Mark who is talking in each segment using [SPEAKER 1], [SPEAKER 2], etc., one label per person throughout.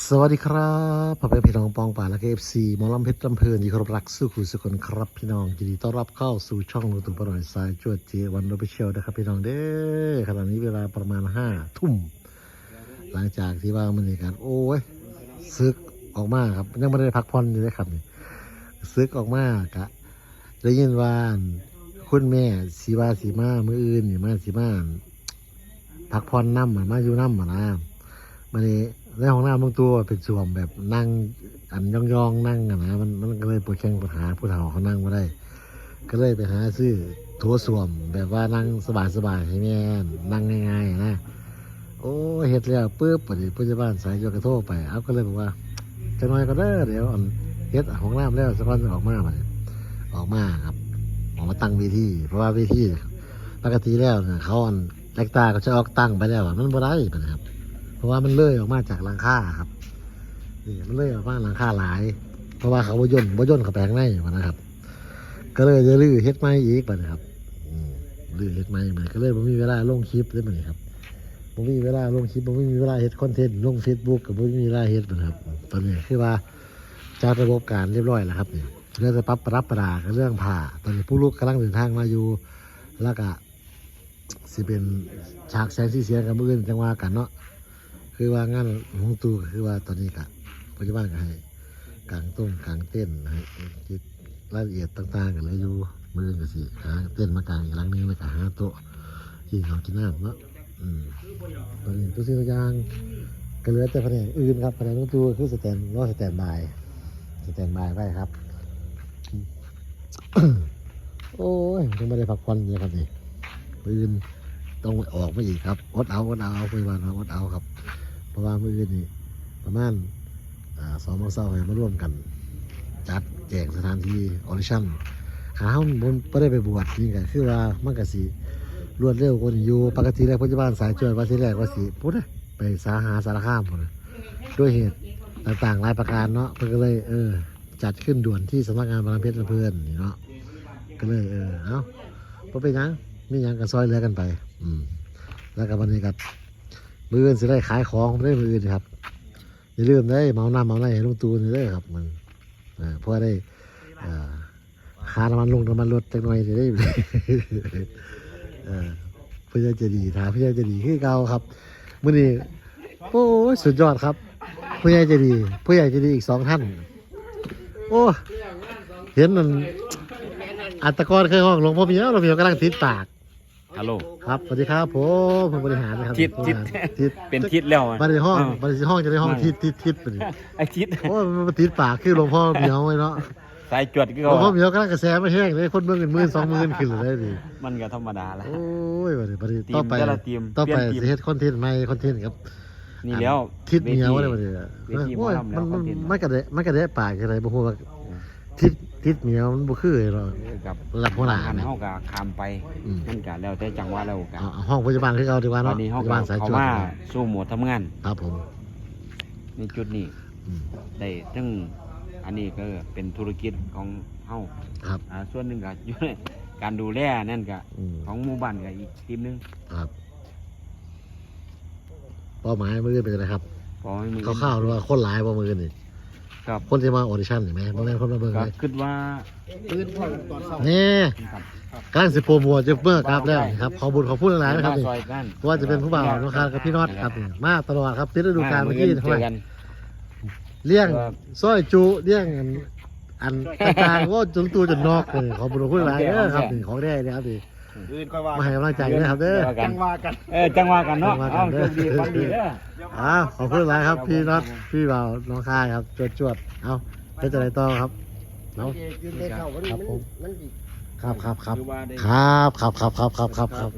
[SPEAKER 1] สวัสดีครับพ่อแม่พี่น้องปองป่าและเอฟซีมอลลัมเพชรลำเพลินที่เคารพรักสู้ขู่สุคนครับพี่น้องยินดีต้อนรับเข้าสู่ช่องนูตุปร่อยสายจวดเจวันโรเบเชียลนะครับพี่น้องเด้อขณะนี้เวลาประมาณห้าทุ่ม หลังจากที่ว่ามันมีการโอ้ยซึกออกมาครับยังไม่ได้พักผ่อนอยู่เลยครับนี่ซึกออกมากะได้ยินว่าคุณแม่สีว่าสีมามืออื่นนี่มาสีมาพักผ่อนน้ำอะมาอยู่น้ำมานะมันนี่ ในห้องน้ำบางตัวเป็นส่วมแบบนั่งอันย่องๆนั่งอะนะมันมันก็เลยปวดแข้งปวดขาผู้เฒ่าเขานั่งไม่ได้ ก็เลยไปหาซื้อถัวส่วม แบบว่านั่งสบายๆให้แม่นั่งง่ายๆนะโอ้เฮ็ดแล้วปุ๊บปฏิปัจจุบันสายโยกระโทรไปเอาก็เลยบอกว่าจะน้อยก็ได้เดี๋ยวเฮ็ดของน้ำแล้วสักวันจะออกมาบัดนี้ออกมาครับออกมาตั้งเวทีเพราะว่าเวทีปกติแล้วเนี่ยเขาอันแลกตาก็จะออกตั้งไปแล้วมันบ่ได้นะครับ ราะว่ามันเลื่อยออกมาจากหลังคาครับนี่มันเลื่อยออกมาหลังคาหลาย เพราะว่าเขาบ่ย่นบ่ย่นเขาแปลงในบัดนะครับ ก็เลยจะลื้อเฮ็ดไม้อีกบัดนะครับลื้อเฮ็ดไม้มันก็เลยบ่มีเวลาลงคลิปเลยบัดนี้ครับผมมีเวลาลงคลิปผมไม่มีเวลาเฮ็ดคอนเทนต์ลงเฟซบุ๊กกับผมไม่มีเวลาเฮ็ดนะครับ ตอนนี้คือว่าจัดระบบการเรียบร้อยแล้วครับเนี่ยเรื่องจะปรับปรับประดากับเรื่องผ่าตอนนี้ผู้ลูกกำลังเดินทางมาอยู่แล้วก็สิเป็นฉากแสงสีเสียงกับมืออื่นจังว่ากันเนาะ คือว่างานของตูก็คือว่าตอนนี้ก็ปัจจุบันก็ให้กางต้มกางเต้นให้คิดรายละเอียดต่างๆกันเลยอยู่มืออื่นก็สิหาเต้นมากางอีกหลังนึงแล้วก็หาโต๊ะกินข้าวกินน้ำเนาะอืมตอนนี้ตัวสิ่งตัวอย่างก็เหลือแต่แผนกอื่นครับแผนกตัวคือสแตนรอสแตนบายสแตนบายไว้ครับ โอ้ยยังไม่ได้พักผ่อนเลยครับนี่อื่นต้องออกมาอีกครับอดเอาอดเอาเอาไปวันอดเอาครับ เพราะว่ามื่ออื่นนี่ประมาณสองโมงเช้าให้มาร่วมกัน จัดแจกสถานที่ออดิชั่นหาห้องผมไม่ได้ไปบวชนี่ก็คือว่ามันก็สีรวดเร็วกว่านี้อยู่ปกติแล้วพยาบาลสายจวยว่าที่แรกว่าสิพูดนะไปสาหาสารข้ามพุ่นด้วยเหตุต่างๆหลายประการเนาะเพิ่นก็เลยเออจัดขึ้นด่วนที่สำนักงานบางเพชรเพื่อนนี่เนาะก็เลยเออเอ้าบ่เป็นยังมียังก็ซอยเหลือกันไป อืมแล้วก็วันนี้กับ มืออื่นสิได้ขายของได้มืออื่นครับอย่าลืมได้เมาหน้ำเมาหนให้ลุงตูนได้ครับมันเออเพราะว่าได้เอ่อค่าน้ำมันลงน้ำมันลดจักหน่อยสิได้เออผู้ใหญ่ใจะดีถามผู้ใหญ่ใจะดีคือเก่าครับมื้อนี้โอ้สุดยอดครับผู้ใหญ่จะดีผู้ใหญ่จะดีอีกสองท่าน โอ้เห็นมันอัตกรเคยห้องหลวงพ่อเมียวหลวงพ่อเมียวกำลังติดปาก
[SPEAKER 2] ฮัลโหล
[SPEAKER 1] ครับสวัสดีครับผมผมบริหารนะครับ
[SPEAKER 2] ทิศ
[SPEAKER 1] บริหาร
[SPEAKER 2] ทิศ
[SPEAKER 1] ทิศ
[SPEAKER 2] เป็นทิศแล้วอะ
[SPEAKER 1] บริห้อง
[SPEAKER 2] อ่า
[SPEAKER 1] บริห้องจะได้ห้อง
[SPEAKER 2] ไม่
[SPEAKER 1] ทิศทิศทิศไปดิ
[SPEAKER 2] ไอ้ทิศ
[SPEAKER 1] โอ้ยมันมาติดปากคือหลวงพ่อเมียวไว้เนาะ
[SPEAKER 2] สายจวดก็
[SPEAKER 1] หลวงพ่อเมียวกำลังกระแสไม่แห้งเลยคนเมืองเงินหมื่นสองหมื่นขึ้นเลยดิ
[SPEAKER 2] มันก็ธรรมดาละ
[SPEAKER 1] โอ้ยบัดนี้บัดนี้
[SPEAKER 2] ทีม
[SPEAKER 1] ต่อไป
[SPEAKER 2] แต่ละทีม
[SPEAKER 1] ต่อไป
[SPEAKER 2] เปลี่ยนทีม
[SPEAKER 1] สิเฮ็ดคอนเทนต์ใหม่คอนเทนต์ครับ
[SPEAKER 2] นี่แล้ว
[SPEAKER 1] ทิศเมียวอะไร
[SPEAKER 2] ว
[SPEAKER 1] บัดนี้
[SPEAKER 2] เวที
[SPEAKER 1] โอ้ย
[SPEAKER 2] หมอลำแล้ว
[SPEAKER 1] มันมัน
[SPEAKER 2] คอนเทนต์
[SPEAKER 1] มันกระเดะมันกระเดะปากอะไรบ่ฮู้ว่าทิศ ทิศเมียวมันบ่คือหรอก
[SPEAKER 2] กับ
[SPEAKER 1] หลับหัวหน้า
[SPEAKER 2] หัน
[SPEAKER 1] เนี่ย
[SPEAKER 2] เฮาก็ข้ามไป
[SPEAKER 1] อืม
[SPEAKER 2] มันก็แล้วแต่จังหวะแล้วกัน
[SPEAKER 1] เอาเอาห้องพยาบาลคือเอาดีกว่า
[SPEAKER 2] ตอ
[SPEAKER 1] เนาะ
[SPEAKER 2] นนี้เฮา
[SPEAKER 1] พ
[SPEAKER 2] ก็
[SPEAKER 1] ยาบาลสาย
[SPEAKER 2] เขา
[SPEAKER 1] จวด
[SPEAKER 2] มาสู่โหมดทำงาน
[SPEAKER 1] ครับผม
[SPEAKER 2] ในจุดนี้
[SPEAKER 1] อืม
[SPEAKER 2] ได้ทั้งอันนี้ก็เป็นธุรกิจของเฮา
[SPEAKER 1] ครับ
[SPEAKER 2] อ่าส่วนหนึงก็อยู่ในการดูแลนั่นก็
[SPEAKER 1] อืม
[SPEAKER 2] ของหมู่บ้านก็อีกทีมหนึง
[SPEAKER 1] ครับเป้าหมายมือเป็นอะไรครับ
[SPEAKER 2] พอให้มือ
[SPEAKER 1] คร่าวๆหรือว่าคนหลายบ่มือนี่
[SPEAKER 2] ครับ
[SPEAKER 1] คนที่มาออดิชั่นเห็นไหมบ่แม่นคนมาเบิ่ง
[SPEAKER 2] ก็
[SPEAKER 1] เลย
[SPEAKER 2] คิดว่า
[SPEAKER 1] นี่
[SPEAKER 2] ครับ
[SPEAKER 1] กำลังสิโปรโมทจะเมื่อครับแล้วครับขอบุญขอพูดหลายๆนะครับนี่
[SPEAKER 2] ซอยกัน
[SPEAKER 1] เพราะว่าจะเป็นผู้บ่าวน้องคารกับพี่น็อตครับนี่มาตลอดครับปิดฤดูกาลเมื่อกี้
[SPEAKER 2] เจ
[SPEAKER 1] เท่าไห
[SPEAKER 2] อ
[SPEAKER 1] ร่
[SPEAKER 2] กัน
[SPEAKER 1] เลี้ยง
[SPEAKER 2] ครับ
[SPEAKER 1] ซอยจุเลี้ยงอันอันต่างๆว่าจนตัวจนนอกเลยขอบุญขอพูดหลายๆเด้อครับนี่ของแท้เลยครับนี่
[SPEAKER 3] อื่นก็ว่า
[SPEAKER 1] มาให้กำลังใจนะครับเด้อ
[SPEAKER 2] จอกั
[SPEAKER 3] จั
[SPEAKER 2] น
[SPEAKER 3] งว่ากัน
[SPEAKER 2] เออจังหวะกันเนาะ
[SPEAKER 1] จังหวะกัน
[SPEAKER 2] เอ้า
[SPEAKER 1] เด้
[SPEAKER 2] โช
[SPEAKER 1] อ
[SPEAKER 2] คดีฟังดีเด้อ
[SPEAKER 1] อ้าวขอบคุณหลายครับ พี่น็อตพี่บ่าวน้องคายครับจวดจวดๆเอาเป็นจะไรต่อครับเอา
[SPEAKER 3] ยืนได้เข้าวันนี้
[SPEAKER 1] ครับ
[SPEAKER 3] มัน
[SPEAKER 1] ผม
[SPEAKER 3] มันสิ
[SPEAKER 1] ครับครับครับ
[SPEAKER 2] คือว่าได้
[SPEAKER 1] ครับครับครับครับครับครับครับ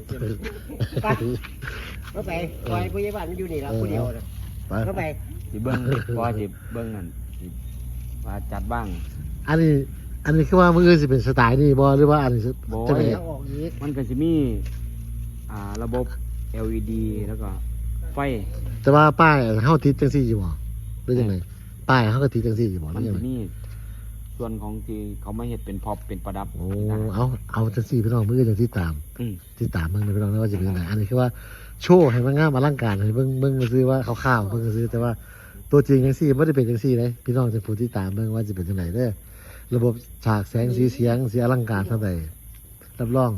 [SPEAKER 3] เข้าไปปล่อยผู้ใหญ่บ้านมันอยู่นี่ละผู้เดียวน่ะ
[SPEAKER 1] ไป
[SPEAKER 3] เข้าไป
[SPEAKER 2] สิเบิ้งว่าสิเบิ้งนั่นสิว่าจัดบ้าง
[SPEAKER 1] อันนี้ อันนี้คือว่ามืออื่นสิเป็นสไตล์นี่บ่หรือว่าอันนี้สิ
[SPEAKER 2] บ่
[SPEAKER 1] จะเป็น
[SPEAKER 3] เอาออกอีก
[SPEAKER 2] มันก็สิมีอ่าระบบ LED แล้วก็ไฟ
[SPEAKER 1] แต่ว่าป้ายเฮาติดจังซี่อยู่บ่หรือจังไดป้ายเฮาก็ติดจังซี่อยู่บ่ห
[SPEAKER 2] มั
[SPEAKER 1] รื
[SPEAKER 2] น
[SPEAKER 1] อยัง
[SPEAKER 2] สิ
[SPEAKER 1] ไง
[SPEAKER 2] มีส่วนของที่เขามาเฮ็ดเป็นพร็อพเป็นประดับ
[SPEAKER 1] โอ้เอาเอาจังซี่พี่น้องมืออื่นจังที่ตาม
[SPEAKER 2] อืม
[SPEAKER 1] ที่ตามเบิ่งพี่น้องนะว่าสิเป็นจังไดอันนี้คือว่าโชว์ให้มันงามอลังการให้เบิ่งเบิ่งซื้อว่าคร่าวๆเบิ่งซื้อแต่ว่าตัวจริงจังซี่ไม่ได้เป็นจังซี่เลยพี่น้องจะผู้ที่ตามเบิ่งว่าจะเป็นจังไหนเด้อ ระบบฉากแสงสีเสียงสีอลังการเท่าใดรับรอง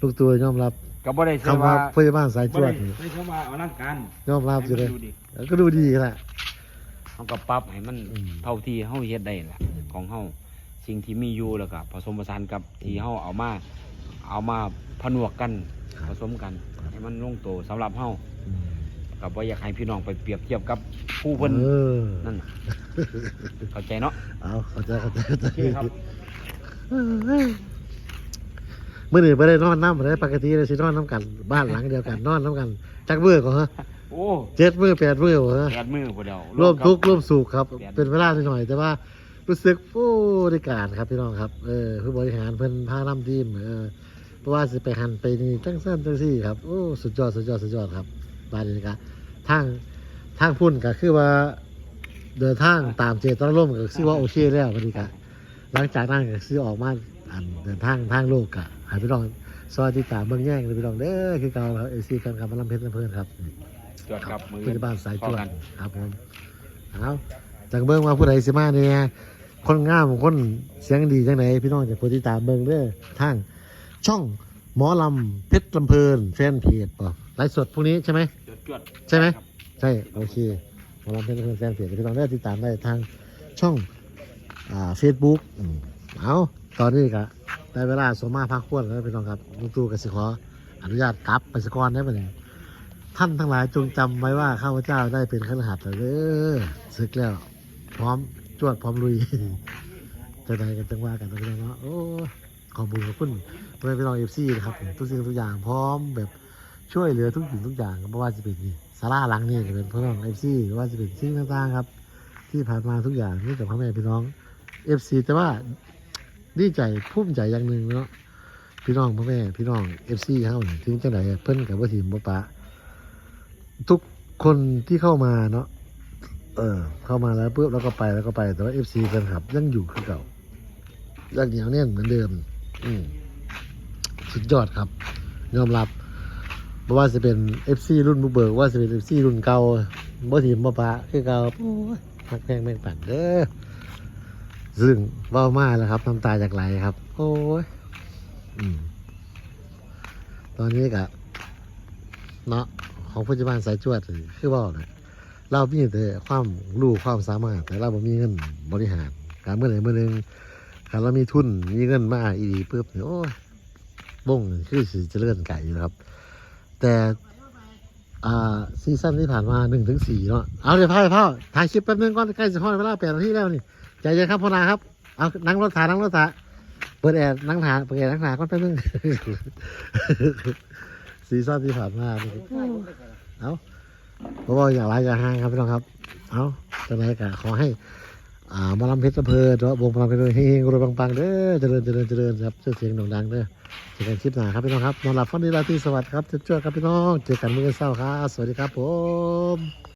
[SPEAKER 1] ลูกตัวยอมรับ
[SPEAKER 2] ก็บ่ได้ใช่
[SPEAKER 1] คำว่า
[SPEAKER 2] ว่า
[SPEAKER 1] พยาบาลสายจ
[SPEAKER 2] บ่
[SPEAKER 1] ว
[SPEAKER 2] ได้
[SPEAKER 1] ดนี่
[SPEAKER 2] ไม่ใช่ว่าเอาร่างการ
[SPEAKER 1] ยอมรับอยู่เลย
[SPEAKER 2] ให้มันดูดิ
[SPEAKER 1] ก็ดูดีแหละ
[SPEAKER 2] เขาก็ปรับให้มัน
[SPEAKER 1] อืม
[SPEAKER 2] เท่าที่เฮาเฮ็ดได้แหละของเฮาสิ่งที่มีอยู่แล้วก็ผสมผสานกับที่เฮาเอามาเอามาผนวกกันผสมกันให้มันลงตัวสำหรับเฮา
[SPEAKER 1] อืม
[SPEAKER 2] กับว่าอยากให้พี่น้องไปเปรียบเทียบกับผู้เพิ่น
[SPEAKER 1] เออ
[SPEAKER 2] นั่นน่ะเข้าใจเนาะ
[SPEAKER 1] เอาเข้าใจเข้าใจเข้าใจ
[SPEAKER 2] โอเคครับ
[SPEAKER 1] เมื่อนี้ไม่ได้นอนน้ำเลยปกติเลยสินอนน้ำกันบ้านหลังเดียวกันนอนน้ำกันจักเบื่อก่อนฮะ
[SPEAKER 2] โอ้
[SPEAKER 1] เจ็ดเบื่อแปดเบื่อเหรอ
[SPEAKER 2] แปดมือผู้เดียว
[SPEAKER 1] ร่วมทุกข์
[SPEAKER 2] ค
[SPEAKER 1] ร่วมสุขครับ
[SPEAKER 2] แปด
[SPEAKER 1] เป็นเวลาหน่อยๆแต่ว่ารู้สึกโอ้ได้การครับพี่น้องครับเออผู้บริหารเพิ่นพาน้ำทีมเออเพราะว่าสิไปหันไปนี่จังเส้นจังซี่ครับโอ้สุดยอดสุดยอดสุดยอดครับ บาดนี้กะทางทางพุ่นก็คือว่าเดินทางตามเจตนารมณ์ก็คือว่าโอเคแล้วบาดนี้กะหลังจากนั้นก็คือออกมาอันเดินทางทางโลกกะให้พี่น้องสวัสดีตามเมืองแย่งเลยพี่น้องเด้อคือเก่าครับเอซีกันครับมาลำเพชรลำเพลินครับ
[SPEAKER 2] จวดครับมือ
[SPEAKER 1] พยาบาลสายจวด
[SPEAKER 2] พอกัน
[SPEAKER 1] ครับผมเอาจากเบิ้งว่าผู้ใดสิมาเนี่ยคนงามคนเสียงดีจังไหนพี่น้องจากผู้ที่ตามเบิ้งเด้อทางช่องหมอลำเพชรลำเพลินแฟนเพจป่ะ ไลฟ์สดพรุ่งนี้ใช่ไหม
[SPEAKER 2] จวดจวด
[SPEAKER 1] ใช่ไหม
[SPEAKER 2] ครับ
[SPEAKER 1] ใช่โอเคหมอลำเพชรลำเพลินแฟนเพจพี่น้องได้ติดตามได้ทางช่องอ่าเฟซบุ๊กเอาตอนนี้ก็ได้เวลาสมมาพักควรแล้วพี่น้องครับลุงตู่กสิขออนุญาตกลับไปสกอนได้ปะเนี่ยท่านทั้งหลายจงจำไว้ว่าข้าพเจ้าได้เป็นข้าราชการเด้อศึกแล้วพร้อมจวดพร้อมลุย จะไหนกันจังว่ากันนะพี่น้องเนาะโอ้ขอบคุณขอบคุณเพื่อนพี่น้องเอฟซีนะครับผมทุกสิ่งทุกอย่างพร้อมแบบ ช่วยเหลือทุกสิ่งทุกอย่างไม่ว่าจะเป็นนี่สาราหลังนี่ก็เป็นพี่น้องเอฟซีว่าจะเป็นสิ่งต่างๆครับ ที่ผ่านมาทุกอย่างนี่แต่พ่อแม่พี่น้องเอฟซีแต่ว่าดีใจภูมิใจอย่างหนึ่งเนาะพี่น้องพ่อแม่พี่น้องเอฟซีเขาเนี่ยถึงจังไหนเพิ่นกับว่าทีมบ่ปะทุกคนที่เข้ามาเนาะเออ เข้ามาแล้วปุ๊บแล้วก็ไปแล้วก็ไป แต่ว่าเอฟซีแฟนคลับยังอยู่คือเก่ายังเหนียวแน่นเหมือนเดิม อืมสุดยอดครับ ยอมรับ ไม่ว่าจะเป็นเอฟซีรุ่นบุกเบิกว่าจะเป็นเอฟซีรุ่นเก่าบ่ทีมบ่ปะคือเก่าโอ้ยหักแพงแม่งปั่นเด้อซึ่งเว้ามาแล้วครับน้ำตาจากไหลครับ โอ้ยอืมตอนนี้กะเนาะของปัจจุบันสายจวดคือว่าเนี่ยเรามีแต่ความรู้ความสามารถ แต่เราบ่มีเงินบริหารการเมื่อไหร่เมื่อหนึงการเรามีทุนมีเงินมาอีดีปุ๊บเนี่ยโอ้ยบ่งคือสิเจริญไก่อยู่นะครับ แต่อ่าซีซั่นที่ผ่านมาหนึ่งถึงสี่เนาะเอาเดี๋ยวพาไปพ่อถ่ายคลิปแป๊บนึงก่อนใกล้จะฮอดเวลาแปดนาทีแล้วนี่ใจเย็นครับพ่อนาครับเอานั่งรถถ่ายนั่งรถถ่ายเปิดแอร์นั่งถ่ายเปิดแอร์นั่งถ่ายก่อนแป๊บนึงซีซั่นที่ผ่านมาเอาเพราะว่าอย่างไรอย่าห้างครับพี่น้องครับ เอาจะไหนกะขอให้อ่ามาลำเพชรลำเพลินเนาะวงมาลำเพชรเพลินเฮงๆรวยปังๆเด้อเจริญเจริญเจริญครับเสียงโด่งดังเด้อ จอกันคลิปหน้าครับพี่น้องครับนอนหลับฝันดีราตรีสวัสดิ์ครับเจอกันพี่น้องเจอกันมื่อเช้าครับสวัสดีครับผม